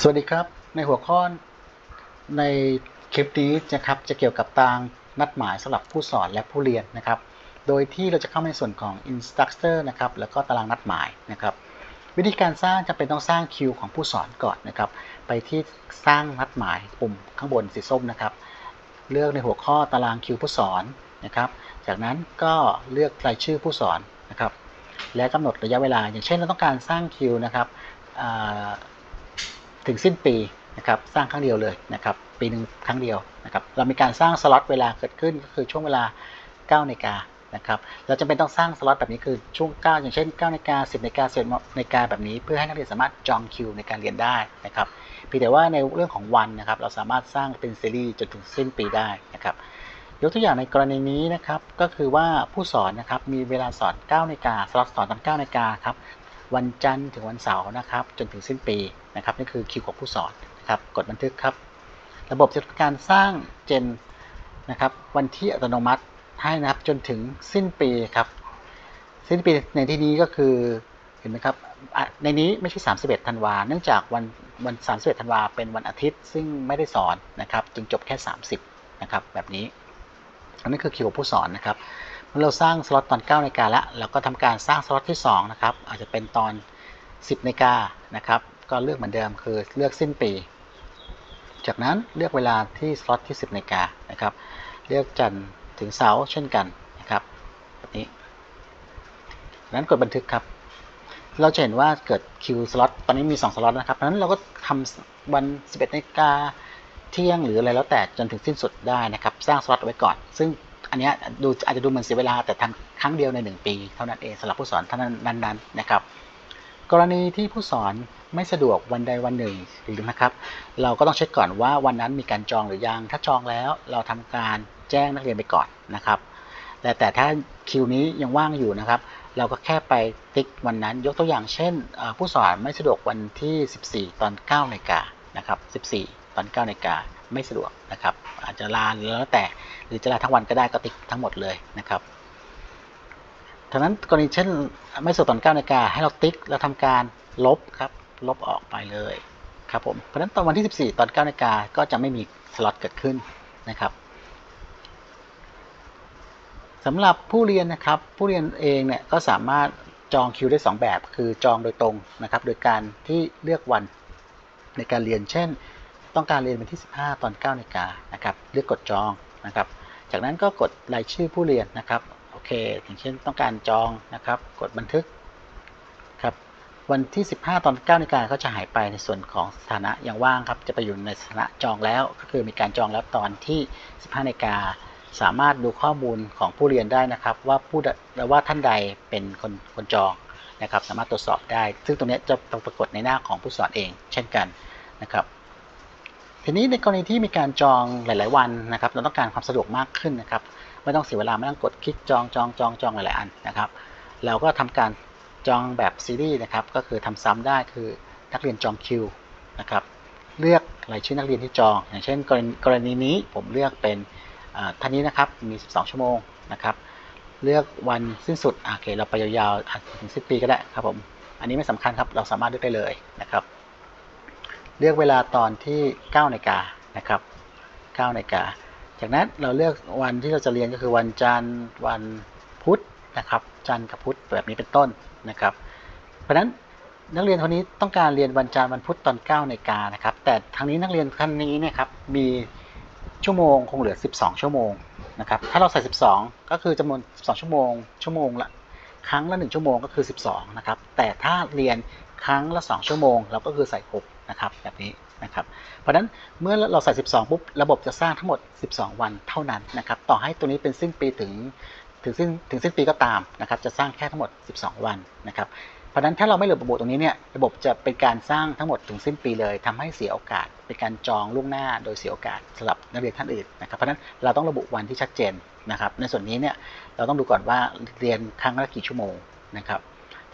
สวัสดีครับ ในหัวข้อในคลิปนี้นะครับจะเกี่ยวกับตารางนัดหมายสำหรับผู้สอนและผู้เรียนนะครับ โดยที่เราจะเข้าในส่วนของ instructor นะครับแล้วก็ตารางนัดหมายนะครับ วิธีการสร้างจะเป็นต้องสร้างคิวของผู้สอนก่อนนะครับ ไปที่สร้างนัดหมายปุ่มข้างบนสีส้มนะครับ เลือกในหัวข้อตารางคิวผู้สอนนะครับ จากนั้นก็เลือกรายชื่อผู้สอนนะครับ และกำหนดระยะเวลา อย่างเช่นเราต้องการสร้างคิวนะครับ ถึงสิ้นปีนะครับสร้างครั้งเดียวเลยนะครับปีหนึ่งครั้งเดียวนะครับเรามีการสร้างสล็อตเวลาเกิดขึ้นก็คือช่วงเวลา9นาฬิกานะครับเราจะเป็นต้องสร้างสล็อตแบบนี้คือช่วง 9 อย่างเช่น9นาฬิกา10นาฬิกา11นาฬิกาแบบนี้ เพื่อให้นักเรียนสามารถจองคิวในการเรียนได้นะครับเพียงแต่ว่าในเรื่องของวันนะครับเราสามารถสร้างเป็นซีรีส์จนถึงสิ้นปีได้นะครับยกตัวอย่างในกรณีนี้นะครับก็คือว่าผู้สอนนะครับมีเวลาสอน9นาฬิกาสล็อตสอนตอน9นาฬิกาครับ วันจันทร์ถึงวันเสาร์นะครับ จนถึงสิ้นปีนะครับนี่คือคิวของผู้สอนนะครับกดบันทึกครับ ระบบจะทำการสร้างเจนนะครับวันที่อัตโนมัติให้นะครับจนถึงสิ้นปีครับสิ้นปีในที่นี้ก็คือเห็นไหมครับในนี้ไม่ใช่ 31 ธันวา เนื่องจากวันวัน 31 ธันวาเป็นวันอาทิตย์ซึ่งไม่ได้สอนนะครับ จึงจบแค่ 30 นะครับแบบนี้ อันนี้คือคิวของผู้สอนนะครับ เมื่อเราสร้างสล็อตตอน9นาฬิกาแล้วเราก็ทำการสร้างสล็อตที่2นะครับอาจจะเป็นตอน 10นาฬิกานะครับก็เลือกเหมือนเดิมคือเลือกสิ้นปี จากนั้นเลือกเวลาที่สล็อตที่ 10นาฬิกานะครับเลือกจันทร์ถึงเสาร์เช่นกันนะครับแบบนี้จากนั้นกดบันทึกครับ เราจะเห็นว่าเกิดคิวสล็อตตอนนี้มี 2 สล็อตนะครับเพราะฉะนั้นเราก็ทำวัน 11นาฬิกาเที่ยงหรืออะไรแล้วแต่จนถึงสิ้นสุดได้นะครับ สร้างสล็อตไว้ก่อน ซึ่ง อันนี้ดูอาจจะดูเหมือนเสียเวลาแต่ทำครั้งเดียวใน 1 ปี เท่านั้นเองสำหรับผู้สอนเท่านั้นนั้นๆนะครับ กรณีที่ผู้สอนไม่สะดวกวันใดวันหนึ่งหรือนะครับ เราก็ต้องเช็คก่อนว่าวันนั้นมีการจองหรือยัง ถ้าจองแล้วเราทำการแจ้งนักเรียนไปก่อนนะครับ แต่แต่ถ้าคิวนี้ยังว่างอยู่นะครับ เราก็แค่ไปติ๊กวันนั้น ยกตัวอย่างเช่น ผู้สอนไม่สะดวกวันที่ 14 ตอน9นาฬิกานะครับ 14 ตอน9นาฬิกาไม่สะดวกนะครับ จจะลาหรือแล้วแต่ หรือจะลาทั้งวันก็ได้ก็ติ๊กทั้งหมดเลยนะครับทั้งนั้นกรณีเช่นไม่สะดตอน9นาฬิกาให้เราติ๊กแล้วทำการลบครับลบออกไปเลยครับผมเพราะฉะนั้นตอนวันที่ 14 ตอน9นาฬิกาก็จะไม่มีสล็อตเกิดขึ้นนะครับสำหรับผู้เรียนนะครับผู้เรียนเองเนี่ยก็สามารถจองคิวได้ 2 แบบ คือจองโดยตรงนะครับโดยการที่เลือกวันในการเรียนเช่น ต้องการเรียนวันที่ 15 ตอน9นาฬิกานะครับเลือกกดจองนะครับ จากนั้นก็กดรายชื่อผู้เรียนนะครับโอเคอย่างเช่นต้องการจองนะครับ กดบันทึกครับวันที่ 15 ตอน9นาฬิกาก็จะหายไปในส่วนของสถานะยังว่างครับ จะไปอยู่ในสถานะจองแล้ว ก็คือมีการจองแล้วตอนที่ 15นาฬิกาสามารถดูข้อมูลของผู้เรียนได้นะครับ ว่าผู้ว่าท่านใดเป็นคนคนจองนะครับ สามารถตรวจสอบได้ ซึ่งตรงนี้จะต้องปรากฏในหน้าของผู้สอนเอง เช่นกันนะครับ ทีนี้ในกรณีที่มีการจองหลาย ๆ วันนะครับ เราต้องการความสะดวกมากขึ้นนะครับ ไม่ต้องเสียเวลาไม่ต้องกดคลิกจองจองจองจองหลาย ๆ อันนะครับ เราก็ทำการจองแบบซีรีส์นะครับ ก็คือทำซ้ำได้คือนักเรียนจองคิวนะครับ เลือกรายชื่อนักเรียนที่จอง อย่างเช่น กรณีนี้ผมเลือกเป็นท่านนี้นะครับ มี 12 ชั่วโมงนะครับ เลือกวันสิ้นสุด โอเค เราไปยาวๆถึงสิ้นปีก็ได้ครับผม อันนี้ไม่สำคัญครับ เราสามารถเลือกได้เลยนะครับ เลือกเวลาตอนที่9นาฬิกานะครับ9นาฬิกาจากนั้นเราเลือกวันที่เราจะเรียนก็คือวันจันทร์วันพุธนะครับ จันทร์กับพุธแบบนี้เป็นต้นนะครับ เพราะฉะนั้นนักเรียนคนนี้ต้องการเรียนวันจันทร์วันพุธตอน9นาฬิกานะครับ แต่ทางนี้นักเรียนท่านนี้เนี่ยครับมีชั่วโมงคงเหลือ 12 ชั่วโมงนะครับ ถ้าเราใส่ 12 ก็คือจำนวน 12 ชั่วโมง ชั่วโมงละครั้งละ 1 ชั่วโมงก็คือ 12 นะครับ แต่ถ้าเรียนครั้งละ 2 ชั่วโมง เราก็คือใส่ 6 นะครับแบบนี้นะครับเพราะนั้นเมื่อเราใส่ 12 ปุ๊บระบบจะสร้างทั้งหมด 12 วันเท่านั้นนะครับต่อให้ตัวนี้เป็นสิ้นปีถึงถึงสิ้นถึงสิ้นปีก็ตามนะครับจะสร้างแค่ทั้งหมด 12 วันนะครับเพราะนั้นถ้าเราไม่ระบุตรงนี้เนี่ยระบบจะเป็นการสร้างทั้งหมดถึงสิ้นปีเลยทำให้เสียโอกาส เป็นการจองล่วงหน้าโดยเสียโอกาสสำหรับนักเรียนท่านอื่นนะครับเพราะนั้นเราต้องระบุวันที่ชัดเจนนะครับในส่วนนี้เนี่ยเราต้องดูก่อนว่าเรียนครั้งละกี่ชั่วโมงนะครับ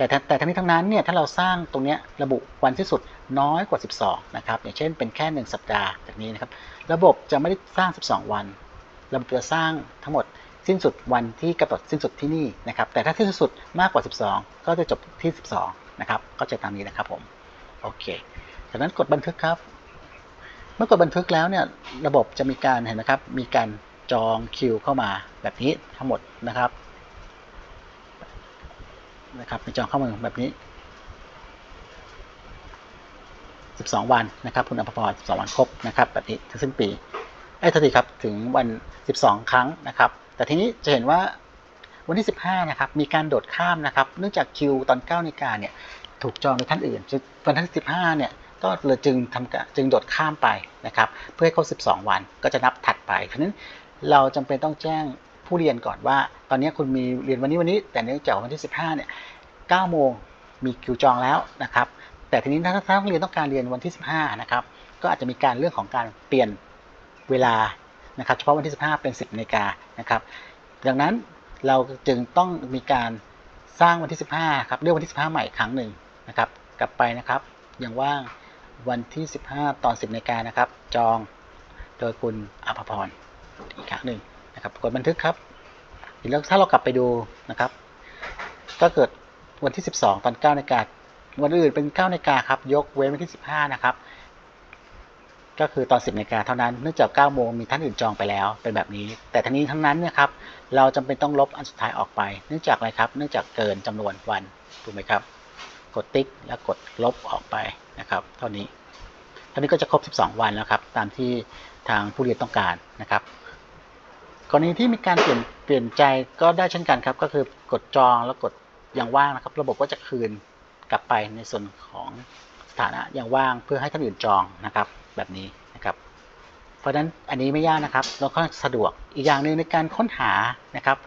แต่ทั้งแต่ทั้งนี้ทั้งนั้นเนี่ยถ้าเราสร้างตรงนี้ระบุวันที่สุดน้อยกว่า 12 นะครับ อย่างเช่นเป็นแค่ 1 สัปดาห์แบบนี้นะครับ ระบบจะไม่ได้สร้าง 12 วัน ระบบจะสร้างทั้งหมดสิ้นสุดวันที่กำหนดสิ้นสุดที่นี่นะครับ แต่ถ้าสิ้นสุดมากกว่า 12 ก็จะจบที่ 12 นะครับก็จะตามนี้นะครับผม โอเค จากนั้นกดบันทึกครับ เมื่อกดบันทึกแล้วเนี่ยระบบจะมีการเห็นไหมครับ มีการจองคิวเข้ามาแบบนี้ทั้งหมดนะครับ นะครับมีจองเข้ามาแบบนี้ 12 วันนะครับคุณอภพร12 วันครบนะครับแบบนี้ถึงสิ้นปีไอ้ยโทษทีครับถึงวัน 12 ครั้งนะครับ แต่ทีนี้จะเห็นว่าวันที่ 15 นะครับ มีการโดดข้ามนะครับ เนื่องจากคิวตอน9นาฬิกาเนี่ยถูกจองโดยท่านอื่นจึงวันที่ 15 เนี่ยก็เลยจึงทำการจึงโดดข้ามไปนะครับ เพื่อให้ครบ 12 วันก็จะนับถัดไปฉะนั้นเราจำเป็นต้องแจ้ง ผู้เรียนก่อนว่า ตอนนี้คุณมีเรียนวันนี้วันนี้ แต่เนื่องจากวันที่ 15เนี่ย9โมงมีคิวจองแล้วนะครับ แต่ทีนี้ถ้าถ้านักเรียนต้องการเรียนวันที่ 15นะครับก็อาจจะมีการเรื่องของการเปลี่ยนเวลานะครับเฉพาะวันที่ 15 เป็น 10นาฬิกานะครับดังนั้นเราจึงต้องมีการสร้างวันที่ 15ครับเลือกวันที่ 15 ใหม่ครั้งหนึ่งนะครับ กลับไปนะครับยังว่างวันที่ 15 ตอน 10นาฬิกานะครับ จองโดยคุณอภพรอีกครั้งหนึ่ง นะครับกดบันทึกครับแล้วถ้าเรากลับไปดูนะครับ ก็เกิดวันที่ 12 ตอน9นาฬิกาวันอื่นเป็น9นาฬิกาครับ ยกเว้นวันที่ 15 นะครับ ก็คือตอน 10นาฬิกาเท่านั้นเนื่องจาก9โมงมีท่านอื่นจองไปแล้วเป็นแบบนี้ แต่ทั้งนี้ทั้งนั้นเนี่ยครับ เราจำเป็นต้องลบอันสุดท้ายออกไป เนื่องจากอะไรครับ เนื่องจากเกินจำนวนวันถูกไหมครับ กดติ๊กแล้วกดลบออกไปนะครับ เท่านี้เท่านี้ก็จะครบ 12 วันแล้วครับ ตามที่ทางผู้เรียนต้องการนะครับ กรณีที่มีการเปลี่ยนเปลี่ยนใจก็ได้เช่นกันครับ ก็คือกดจองแล้วกดยังว่างนะครับ ระบบก็จะคืนกลับไปในส่วนของสถานะยังว่างเพื่อให้ท่านอื่นจองนะครับ แบบนี้นะครับ เพราะฉะนั้นอันนี้ไม่ยากนะครับเราก็สะดวกอีกอย่างหนึ่งในการค้นหานะครับ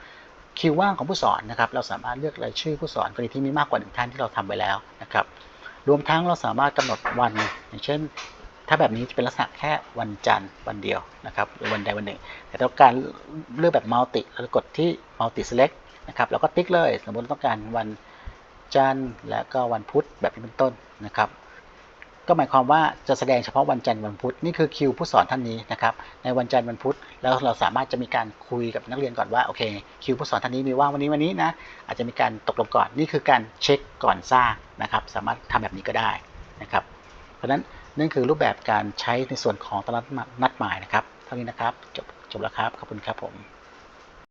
คิวว่างของผู้สอนนะครับ เราสามารถเลือกรายชื่อผู้สอนกรณีที่มีมากกว่าหนึ่งท่านที่เราทำไปแล้วนะครับ รวมทั้งเราสามารถกำหนดวัน อย่างเช่น ถ้าแบบนี้จะเป็นลักษณะแค่วันจันทร์วันเดียวนะครับหรือวันใดวันหนึ่ง แต่ต้องการเลือกแบบมัลติเรากดที่ multi select นะครับแล้วก็ติ๊กเลย สมมติต้องการวันจันทร์และก็วันพุธแบบนี้เป็นต้นนะครับ ก็หมายความว่าจะแสดงเฉพาะวันจันทร์วันพุธนี่คือคิวผู้สอนท่านนี้นะครับในวันจันทร์วันพุธแล้วเราสามารถจะมีการคุยกับนักเรียนก่อนว่าโอเคคิวผู้สอนท่านนี้มีว่างวันนี้วันนี้นะอาจจะมีการตกลงก่อนนี่คือการเช็คก่อนสร้างนะครับ สามารถทำแบบนี้ก็ได้นะครับ เพราะฉะนั้น นั่นคือรูปแบบการใช้ในส่วนของตลาดนัดหมายนะครับ เท่านี้นะครับ จบจบแล้วครับ ขอบคุณครับผม